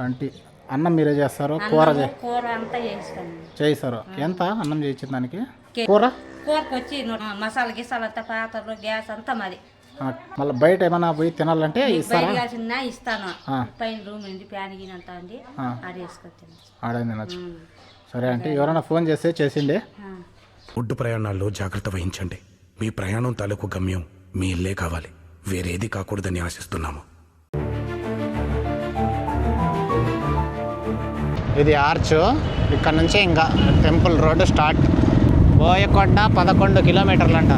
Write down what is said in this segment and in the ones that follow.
అంటే అన్నం మీరే చేస్తారు? కూర కూర అంతా చేస్తాను చేయిస్తారు? ఎంత అన్నం చేయించిన దానికి? కూర? కూరకు వచ్చి మసాలా గిసాలు అంతా పాత్రలు గ్యాస్ అంతా మాది. మళ్ళీ బయట ఏమైనా పోయి తినాలంటే ఇస్తారా? ఇస్తాను. పైన రూమ్ ఉంది అంతా ఉంది. ఆడే తినచ్చు. సరే అంటే ఎవరైనా ఫోన్ చేస్తే చేసిండే? ఒడ్డు ప్రయాణాల్లో జాగ్రత్త వహించండి. మీ ప్రయాణం తాలూకు గమ్యం మీ ఇల్లే కావాలి. వేరేది కాకూడదని ఆశిస్తున్నాము. ఇది ఆర్చ్. ఇక్కడ నుంచి ఇంకా టెంపుల్ రోడ్డు స్టార్ట్. బోయకొండ పదకొండు కిలోమీటర్లు అంట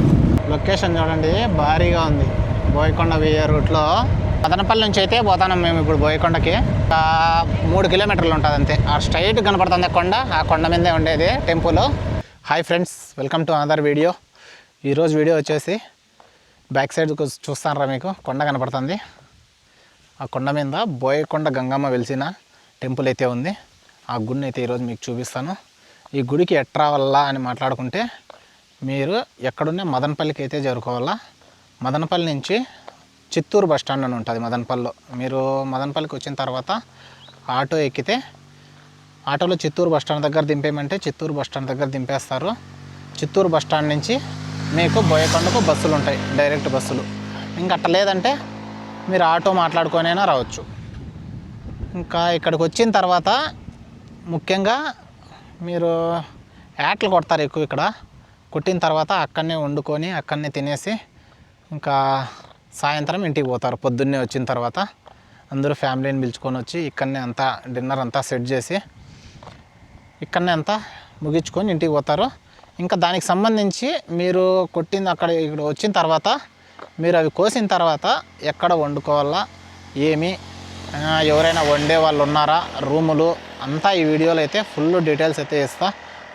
లొకేషన్ చూడండి భారీగా ఉంది. బోయకొండ వేయే రూట్లో. పదనపల్లి నుంచి అయితే పోతాం మేము ఇప్పుడు బోయకొండకి. ఒక మూడు కిలోమీటర్లు ఉంటుంది అంతే. ఆ స్ట్రైట్ కనపడుతుంది కొండ ఆ కొండ మీదే ఉండేది temple. Hi friends welcome to another video. ఈరోజు వీడియో వచ్చేసి బ్యాక్ సైడ్ చూస్తానరా మీకు. కొండ కనపడుతుంది. ఆ కొండ మీద బోయకొండ గంగమ్మ వెలిసిన టెంపుల్ అయితే ఉంది. ఆ గుడిని అయితే ఈరోజు మీకు చూపిస్తాను. ఈ గుడికి ఎట్రా వల్ల అని మాట్లాడుకుంటే మీరు ఎక్కడున్నా మదనపల్లికి అయితే చేరుకోవాలా. మదనపల్లి నుంచి చిత్తూరు బస్ స్టాండ్ అని ఉంటుంది మదనపల్లిలో. మీరు మదనపల్లికి వచ్చిన తర్వాత ఆటో ఎక్కితే ఆటోలో చిత్తూరు బస్ స్టాండ్ దగ్గర దింపేయమంటే చిత్తూరు బస్ స్టాండ్ దగ్గర దింపేస్తారు. చిత్తూరు బస్ స్టాండ్ నుంచి మీకు బోయకొండకు బస్సులు ఉంటాయి డైరెక్ట్ బస్సులు. ఇంకా అట్ట లేదంటే మీరు ఆటో మాట్లాడుకొనైనా రావచ్చు. ఇంకా ఇక్కడికి వచ్చిన తర్వాత ముఖ్యంగా మీరు యాట్లు కొడతారు ఎక్కువ ఇక్కడ. కొట్టిన తర్వాత అక్కడనే వండుకొని అక్కడనే తినేసి ఇంకా సాయంత్రం ఇంటికి పోతారు. పొద్దున్నే వచ్చిన తర్వాత అందరూ ఫ్యామిలీని పిలుచుకొని వచ్చి ఇక్కడనే అంతా డిన్నర్ అంతా సెట్ చేసి ఇక్కడనే అంతా ముగించుకొని ఇంటికి పోతారు. ఇంకా దానికి సంబంధించి మీరు కొట్టింది అక్కడ ఇక్కడ వచ్చిన తర్వాత మీరు అవి కోసిన తర్వాత ఎక్కడ వండుకోవాలా ఏమి ఎవరైనా వండే వాళ్ళు ఉన్నారా? రూములు? అంతా ఈ వీడియోలో అయితే ఫుల్ డీటెయిల్స్ అయితే ఇస్తా.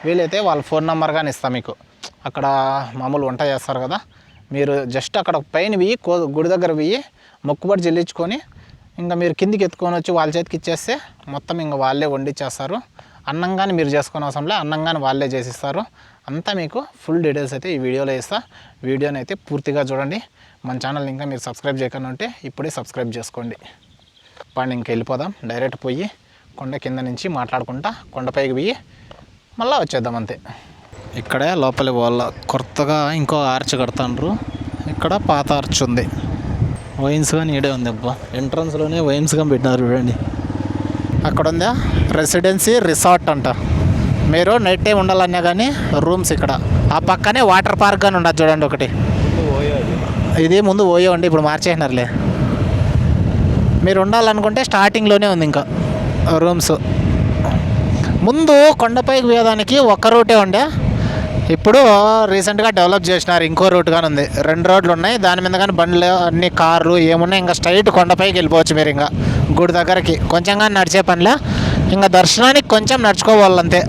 వీలైతే వాళ్ళ ఫోన్ నెంబర్ కానీ ఇస్తా మీకు. అక్కడ మామూలు వంట చేస్తారు కదా. మీరు జస్ట్ అక్కడ పైన పోయి కో గుడి దగ్గర పోయి మొక్కుబడి చెల్లించుకొని ఇంకా మీరు కిందికి ఎత్తుకొని వచ్చి వాళ్ళ చేతికి ఇచ్చేస్తే మొత్తం ఇంకా వాళ్ళే వండిచ్చేస్తారు. అన్నం కానీ మీరు చేసుకునే అవసరం లే. అన్నం కానీ వాళ్ళే చేసిస్తారు. అంతా మీకు ఫుల్ డీటెయిల్స్ అయితే ఈ వీడియోలో ఇస్తా. వీడియోని అయితే పూర్తిగా చూడండి. మన ఛానల్ ఇంకా మీరు సబ్స్క్రైబ్ చేయకుండా ఉంటే ఇప్పుడే సబ్స్క్రైబ్ చేసుకోండి. పండి ఇంక వెళ్ళిపోదాం. డైరెక్ట్ పోయి కొండ కింద నుంచి మాట్లాడుకుంటా కొండపైకి పోయి మళ్ళీ వచ్చేద్దాం అంతే. ఇక్కడే లోపలి వాళ్ళ కొత్తగా ఇంకో ఆర్చ్ కడతాండ్రు. ఇక్కడ పాత ఆర్చ్ ఉంది. వైన్స్ కానీ ఈడే ఉంది అబ్బా. ఎంట్రన్స్లోనే వైన్స్ కానీ పెట్టినారు చూడండి. అక్కడ ఉందా రెసిడెన్సీ రిసార్ట్ అంట. మీరు నైట్ టైం ఉండాలన్నా కానీ రూమ్స్ ఇక్కడ. ఆ పక్కనే వాటర్ పార్క్ కానీ ఉండదు చూడండి ఒకటి. ఇది ముందు ఓయో అండి ఇప్పుడు మార్చేసినారులే. మీరు ఉండాలనుకుంటే స్టార్టింగ్లోనే ఉంది ఇంకా రూమ్స్. ముందు కొండపైకి పోయేదానికి ఒక్క రూటే ఉండే. ఇప్పుడు రీసెంట్గా డెవలప్ చేసినారు ఇంకో రూట్ కానీ ఉంది. రెండు రోడ్లు ఉన్నాయి. దాని మీద కానీ బండ్లు అన్ని కార్లు ఏమున్నాయి ఇంకా స్ట్రైట్ కొండపైకి వెళ్ళిపోవచ్చు మీరు ఇంకా గుడి దగ్గరకి. కొంచెం కానీ నడిచే పనిలే. ఇంకా దర్శనానికి కొంచెం నడుచుకోవాలంతే.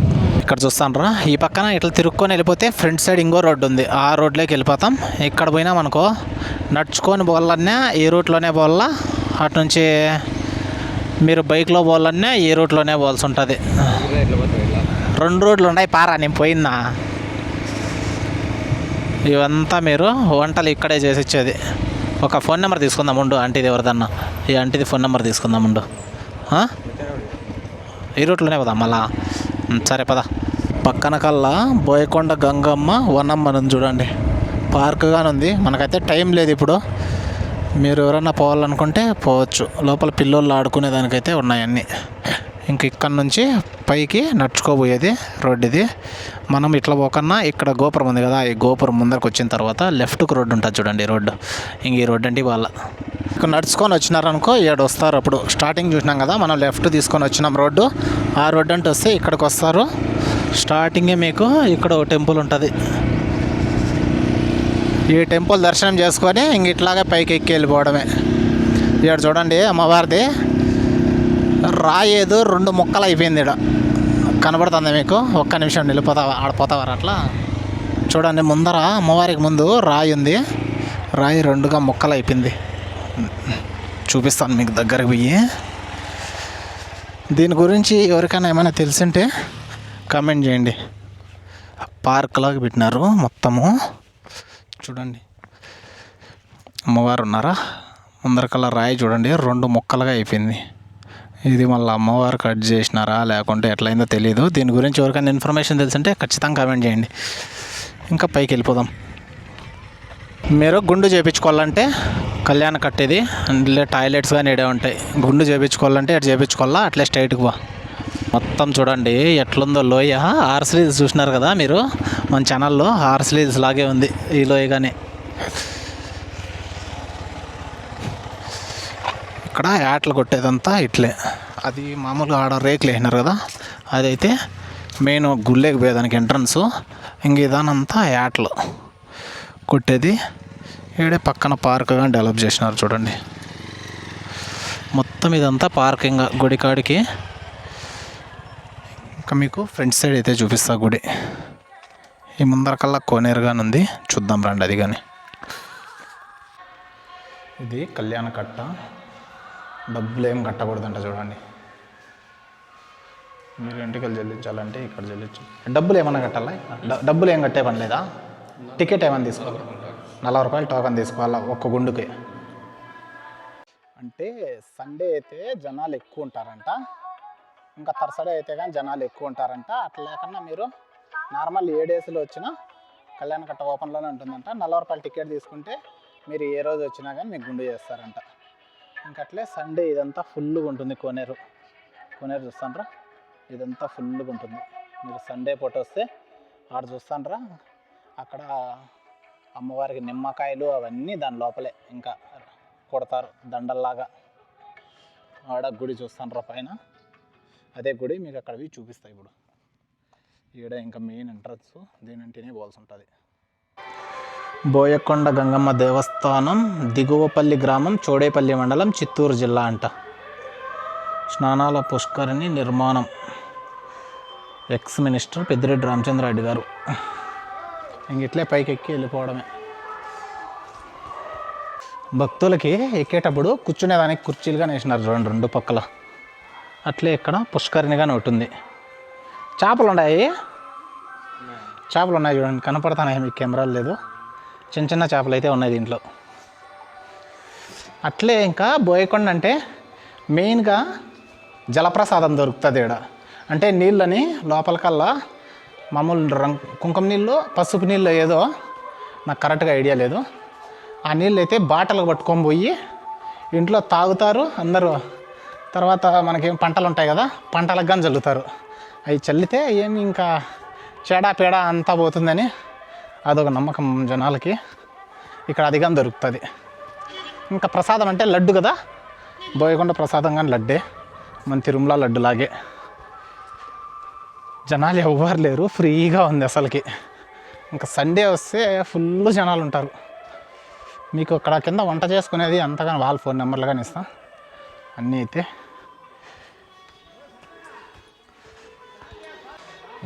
ఇక్కడ చూస్తానరా. ఈ పక్కన ఇట్లా తిరుక్కొని వెళ్ళిపోతే ఫ్రంట్ సైడ్ ఇంకో రోడ్డు ఉంది. ఆ రోడ్లోకి వెళ్ళిపోతాం. ఇక్కడ పోయినామనుకో నడుచుకొని పోవాలన్నా ఈ రూట్లోనే పోవాలా? అటు నుంచి మీరు బైక్లో పోవాలన్నా ఈ రూట్లోనే పోవాల్సి ఉంటుంది. రెండు రోడ్లు ఉన్నాయి పారా నేను పోయిందా? ఇవంతా మీరు వంటలు ఇక్కడే చేసి ఇచ్చేది. ఒక ఫోన్ నెంబర్ తీసుకుందాం ఉండు అంటిది ఎవరిదన్నా. ఈ అంటిది ఫోన్ నెంబర్ తీసుకుందాం ఉండు. ఈ రూట్లోనే పోదాం మళ్ళా. సరే పద. పక్కన కల్లా బోయకొండ గంగమ్మ వనమ్మ ఉంది చూడండి. పార్క్ ఉంది మనకైతే టైం లేదు ఇప్పుడు. మీరు ఎవరైనా పోవాలనుకుంటే పోవచ్చు. లోపల పిల్లోళ్ళు ఆడుకునే దానికైతే ఉన్నాయన్నీ. ఇంక ఇక్కడ నుంచి పైకి నడుచుకోబోయేది రోడ్డు ఇది మనం ఇట్లా పోకన్నా ఇక్కడ గోపురం ఉంది కదా ఈ గోపురం ముందరకు వచ్చిన తర్వాత లెఫ్ట్కు రోడ్డు ఉంటుంది చూడండి రోడ్డు. ఇంక ఈ రోడ్డు అంటే వాళ్ళ. ఇక్కడ నడుచుకొని వచ్చినారనుకో ఏడు వస్తారు అప్పుడు. స్టార్టింగ్ చూసినాం కదా మనం లెఫ్ట్ తీసుకొని వచ్చినాం రోడ్డు. ఆ రోడ్డు అంటే వస్తే ఇక్కడికి వస్తారు. స్టార్టింగే మీకు ఇక్కడ ఒక టెంపుల్ ఉంటుంది. ఈ టెంపుల్ దర్శనం చేసుకొని ఇంక ఇట్లాగే పైకి ఎక్కి వెళ్ళిపోవడమే. ఇక్కడ చూడండి అమ్మవారిది. రాయేదు రెండు ముక్కలు అయిపోయింది ఇక్కడ కనబడుతుంది మీకు? ఒక్క నిమిషం వెళ్ళిపోతావా ఆడిపోతావారు అట్లా? చూడండి ముందర అమ్మవారికి ముందు రాయి ఉంది. రాయి రెండుగా ముక్కలు అయిపోయింది. చూపిస్తాను మీకు దగ్గరకు పోయి. దీని గురించి ఎవరికైనా ఏమైనా తెలిసింటే కమెంట్ చేయండి. పార్క్లోకి పెట్టినారు మొత్తము. చూడండి. అమ్మవారు ఉన్నారా ముందరకల్లా రాయి చూడండి. రెండు ముక్కలుగా అయిపోయింది. ఇది మళ్ళీ అమ్మవారు కట్ చేసినారా? లేకుంటే ఎట్లయిందో తెలియదు దీని గురించి ఎవరికైనా ఇన్ఫర్మేషన్ తెలిసింటే ఖచ్చితంగా కామెంట్ చేయండి. ఇంకా పైకి వెళ్ళిపోదాం. మీరు గుండు చేయించుకోవాలంటే కళ్యాణ కట్టేది. అందులో టాయిలెట్స్ కానీ ఇడే ఉంటాయి. గుండు చేయించుకోవాలంటే ఎటు చేయించుకోవాలా అట్లే స్ట్రైట్కి పో. మొత్తం చూడండి ఎట్లుందో లోయ. ఆర్ సిరీస్ చూసినారు కదా మీరు? మన ఛానల్లో ఆర్ సిరీస్ లాగే ఉంది ఈ లోయ కానీ ఇక్కడ యాట్లు కొట్టేదంతా ఇట్లే. అది మామూలుగా ఆడ రేకులు వేసినారు కదా? అదైతే మెయిన్ గుళ్ళేకి పోయేదానికి ఎంట్రన్స్ ఇంక ఇదానంతా యాట్లు కొట్టేది. ఈడే పక్కన పార్క్గా డెవలప్ చేసినారు చూడండి. మొత్తం ఇదంతా పార్కింగ్ గుడికాడికి పక్క ఇంకా మీకు ఫ్రంట్ సైడ్ అయితే చూపిస్తా గుడి. ఈ ముందర కల్లా కోనేరుగానే ఉంది. చూద్దాం రండి అది కానీ ఇది కళ్యాణ కట్ట. డబ్బులు ఏం కట్టకూడదంట చూడండి. మీరు ఇంటికి చెల్లించాలంటే ఇక్కడ చెల్లించు. డబ్బులు ఏమైనా కట్టాలా? డబ్బులు ఏం కట్టే పని లేదా? టికెట్ ఏమైనా తీసుకోవాలి నలభై రూపాయలు టోకన్ తీసుకోవాలా ఒక్క గుండుకి? అంటే సండే అయితే జనాలు ఎక్కువ ఉంటారంట. ఇంకా తరసడే అయితే కానీ జనాలు ఎక్కువ ఉంటారంట. అట్లా లేకుండా మీరు నార్మల్ ఏ డేస్లో వచ్చినా కళ్యాణ కట్ట ఓపెన్లోనే ఉంటుందంట. నలభై రూపాయలు టికెట్ తీసుకుంటే మీరు ఏ రోజు వచ్చినా కానీ మీకు గుండు చేస్తారంట. ఇంకా అట్లే సండే ఇదంతా ఫుల్గా ఉంటుంది కోనేరు. కోనేరు చూస్తాండ్రా? ఇదంతా ఫుల్గా ఉంటుంది. మీరు సండే పూట వస్తే ఆడ చూస్తాండ్రా? అక్కడ అమ్మవారికి నిమ్మకాయలు అవన్నీ దాని లోపలే ఇంకా కొడతారు దండల్లాగా. ఆడ గుడి చూస్తాండ్రా పైన. అదే గుడి మీకు అక్కడవి చూపిస్తాయి ఇప్పుడు. ఈడ ఇంకా మెయిన్ ఎంట్రన్స్ దీనింటినే పోవాల్సి ఉంటుంది. బోయకొండ గంగమ్మ దేవస్థానం దిగువపల్లి గ్రామం చోడేపల్లి మండలం చిత్తూరు జిల్లా అంట. స్నానాల పుష్కరిణి నిర్మాణం. ఎక్స్ మినిస్టర్ పెద్దిరెడ్డి రామచంద్రారెడ్డి గారు. ఇంక ఇట్లే పైకి ఎక్కి వెళ్ళిపోవడమే. భక్తులకి ఎక్కేటప్పుడు కూర్చునేదానికి కుర్చీలుగా వేసినారు చూడండి రెండు పక్కల. అట్లే ఇక్కడ పుష్కరిణిగానే ఉంటుంది చేపలు ఉన్నాయి చేపలు ఉన్నాయి చూడండి కనపడుతున్నాయి మీకు కెమెరాలు లేదు? చిన్న చిన్న చేపలు అయితే ఉన్నాయి దీంట్లో. అట్లే ఇంకా బోయకొండ అంటే మెయిన్గా జలప్రసాదం దొరుకుతుంది ఇక్కడ అంటే నీళ్ళని లోపలికల్లా మామూలు రంగు కుంకుమ నీళ్ళు పసుపు నీళ్ళు ఏదో నాకు కరెక్ట్గా ఐడియా లేదు. ఆ నీళ్ళు అయితే బాటలు పట్టుకొని పోయి ఇంట్లో తాగుతారు అందరూ తర్వాత మనకేం పంటలు ఉంటాయి కదా పంటలకు కానీ చల్లుతారు అవి చల్లితే ఏమి ఇంకా చెడా పేడ అంతా పోతుందని అదొక నమ్మకం జనాలకి. ఇక్కడ అదిగా దొరుకుతుంది. ఇంకా ప్రసాదం అంటే లడ్డు కదా బోయకొండ ప్రసాదం కానీ లడ్డే. మన తిరుమల లడ్డులాగే జనాలు ఎవ్వరు లేరు ఫ్రీగా ఉంది అసలుకి. ఇంకా సండే వస్తే ఫుల్ జనాలు ఉంటారు మీకు అక్కడ కింద వంట చేసుకునేది అంతగాని వాళ్ళ ఫోన్ నెంబర్లు కానీ ఇస్తాం. అన్నీ అయితే.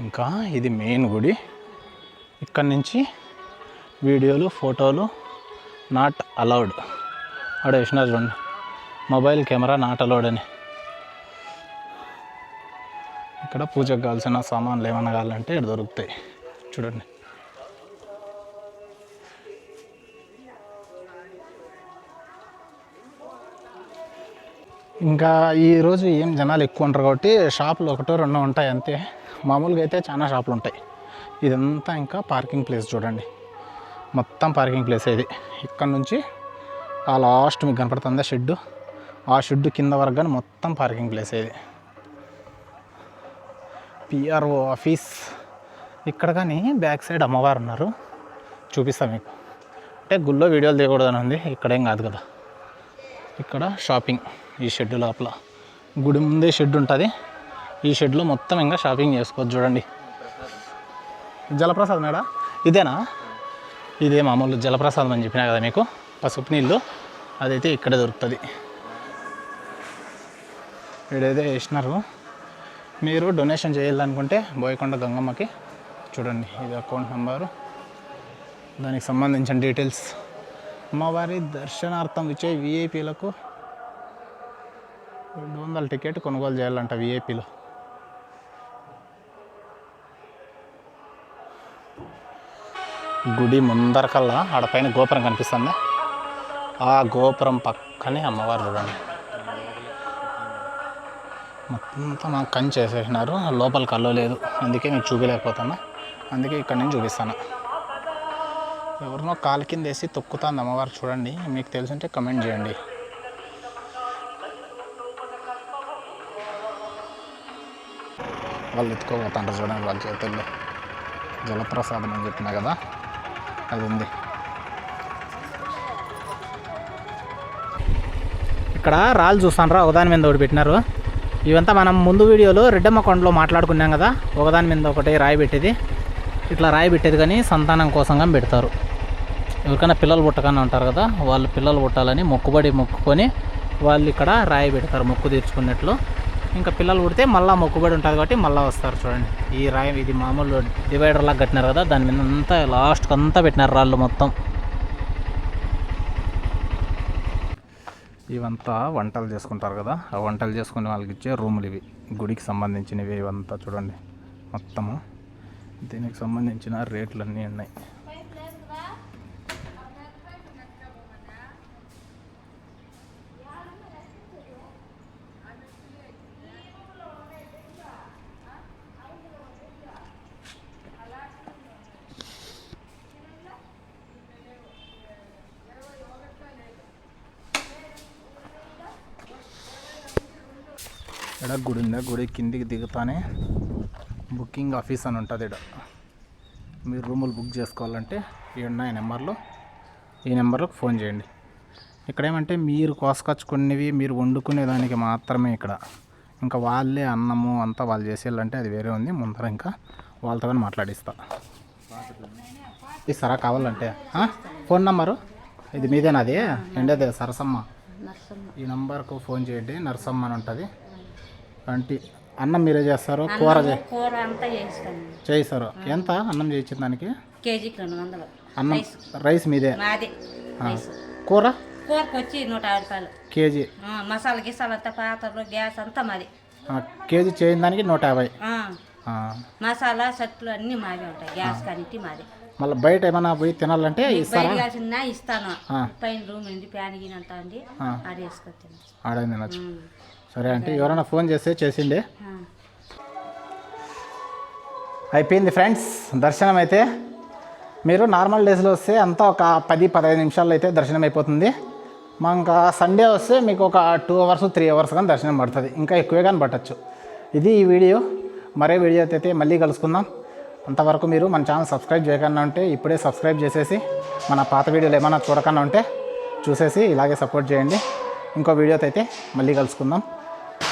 ఇంకా ఇది మెయిన్ గుడి. ఇక్కడ నుంచి వీడియోలు ఫోటోలు నాట్ అలౌడ్ ఆడ వేసినారు చూడండి. మొబైల్ కెమెరా నాట్ అలౌడ్ అని. ఇక్కడ పూజకు కావాల్సిన సామాన్లు ఏమైనా కావాలంటే ఇక్కడ దొరుకుతాయి. చూడండి. ఇంకా ఈరోజు ఏం జనాలు ఎక్కువ ఉంటారు కాబట్టి షాపులు ఒకటో రెండో ఉంటాయి అంతే. మామూలుగా అయితే చాలా షాపులు ఉంటాయి. ఇదంతా ఇంకా పార్కింగ్ ప్లేస్ చూడండి. మొత్తం పార్కింగ్ ప్లేస్ ఇది. ఇక్కడ నుంచి ఆ లాస్ట్ మీకు కనపడుతుందా షెడ్డు? ఆ షెడ్డు కింద వరకు కానీ మొత్తం పార్కింగ్ ప్లేస్ ఇది. పిఆర్ఓ ఆఫీస్ ఇక్కడ కానీ బ్యాక్ సైడ్ అమ్మవారు ఉన్నారు. చూపిస్తాను మీకు. అంటే గుళ్ళో వీడియోలు తీయకూడదని ఉంది. ఇక్కడేం కాదు కదా. ఇక్కడ షాపింగ్. ఈ షెడ్ లోపల. గుడి ముందే షెడ్ ఉంటుంది. ఈ షెడ్లో మొత్తం ఇంకా షాపింగ్ చేసుకోవచ్చు చూడండి. జలప్రసాద్ మేడా ఇదేనా? ఇదే మామూలు జలప్రసాదం అని చెప్పినా కదా మీకు. పసుపు నీళ్ళు. అదైతే ఇక్కడే దొరుకుతుంది. వీడైతే వేసినారు. మీరు డొనేషన్ చేయాలనుకుంటే బోయకొండ గంగమ్మకి చూడండి. ఇది అకౌంట్ నెంబరు. దానికి సంబంధించిన డీటెయిల్స్. అమ్మవారి దర్శనార్థం ఇచ్చే విఐపీలకు రెండు వందల టికెట్ కొనుగోలు చేయాలంట విఐపీలో గుడి ముందరకల్లా ఆడపైన గోపురం కనిపిస్తుంది. ఆ గోపురం పక్కనే అమ్మవారు చూడండి మొత్తం అంతా మాకు కంచి వేసేసినారు లోపల కల్లో లేదు. అందుకే నేను చూపించలేకపోతున్నా అందుకే ఇక్కడ నుంచి చూపిస్తాను. ఎవరినో కాలు కింద వేసి తొక్కుతాంది అమ్మవారు చూడండి. మీకు తెలిసింటే కమెంట్ చేయండి. వాళ్ళు ఎత్తుకోబోతుంటారు చూడండి వాళ్ళ చేతుల్లో. జలప్రసాదం అని చెప్పినా కదా? అది ఉంది ఇక్కడ రాళ్ళు చూస్తానరా ఒకదాని మీద ఒకటి పెట్టినారు. ఇవంతా మనం ముందు వీడియోలో రెడ్డమ్మ కొండలో మాట్లాడుకున్నాం కదా ఒకదాని మీద ఒకటి రాయి పెట్టేది. ఇట్లా రాయి పెట్టేది కానీ సంతానం కోసంగా పెడతారు. ఎవరికైనా పిల్లలు పుట్టకని ఉంటారు కదా వాళ్ళు పిల్లలు పుట్టాలని మొక్కుబడి మొక్కుకొని వాళ్ళు ఇక్కడ రాయి పెడతారు మొక్కు తీర్చుకున్నట్లు. ఇంకా పిల్లలు పుడితే మళ్ళీ మొక్కుబడి ఉంటుంది కాబట్టి మళ్ళీ వస్తారు చూడండి. ఈ రాయి ఇది మామూలు డివైడర్ లాగా కట్టినారు కదా దాని మీద అంతా లాస్ట్కి అంతా పెట్టినారు రాళ్ళు మొత్తం. ఇవంతా వంటలు చేసుకుంటారు కదా ఆ వంటలు చేసుకునే వాళ్ళకి ఇచ్చే రూములు ఇవి. గుడికి సంబంధించినవి ఇవంతా చూడండి మొత్తము. దీనికి సంబంధించిన రేట్లన్నీ ఉన్నాయి. ఇక్కడ గుడి ఉందా? గుడి కిందికి దిగుతానే బుకింగ్ ఆఫీస్ అని ఉంటుంది ఇక్కడ మీరు రూములు బుక్ చేసుకోవాలంటే ఈ ఉన్నాయి నెంబర్లు ఈ నెంబర్లకు ఫోన్ చేయండి. ఇక్కడ ఏమంటే మీరు కోసుకొచ్చుకునేవి మీరు వండుకునే దానికి మాత్రమే ఇక్కడ. ఇంకా వాళ్ళే అన్నము అంతా వాళ్ళు చేసేయాలంటే అది వేరే ఉంది. ముందర ఇంకా వాళ్ళతో కానీ మాట్లాడిస్తా ఇస్తారా కావాలంటే? Phone number? ఇది మీదేనాది ఎండేదే సరసమ్మ. ఈ నంబర్కు ఫోన్ చేయండి. నరసమ్మ అని ఉంటుంది. అంటే అన్నం మీరే చేస్తారు? కూర కూర అంతా చేస్తాను చేయిస్తారు? ఎంత అన్నం చేయించిన దానికి? కేజీకి రెండు వందలు. అన్నం రైస్. మీదే? మాది కూర? కూరకు వచ్చి నూట యాభై రూపాయలు. కేజీ. మసాలా గిసాలు అంతా పాత్రలు గ్యాస్ అంతా మాది. కేజీ చేయని దానికి నూట యాభై. మసాలా సట్లు అన్నీ మావి ఉంటాయి. గ్యాస్ కానీ మాది. మళ్ళీ బయట ఏమైనా పోయి తినాలంటే ఇస్తాను. పైన రూమ్ ఉంది ఫ్యాన్ గిన అంతా ఉంది. ఆ. అది వేసుకొచ్చాను ఆడే తినచ్చు. సరే అంటే ఎవరైనా ఫోన్ చేస్తే చేసిండే. అయిపోయింది ఫ్రెండ్స్ దర్శనం అయితే మీరు నార్మల్ డేస్లో వస్తే అంతా ఒక పది పదహైదు నిమిషాల్లో అయితే దర్శనం అయిపోతుంది మా ఇంకా సండే వస్తే మీకు ఒక టూ అవర్స్ త్రీ అవర్స్ కానీ దర్శనం పడుతుంది. ఇంకా ఎక్కువే కానీ పట్టచ్చు. ఇది ఈ వీడియో. మరే వీడియో అయితే మళ్ళీ కలుసుకుందాం. అంతవరకు మీరు మన ఛానల్ సబ్స్క్రైబ్ చేయకుండా ఉంటే ఇప్పుడే సబ్స్క్రైబ్ చేసేసి మన పాత వీడియోలు ఏమైనా చూడకుండా ఉంటే చూసేసి ఇలాగే సపోర్ట్ చేయండి. ఇంకో వీడియోతో అయితే మళ్ళీ కలుసుకుందాం.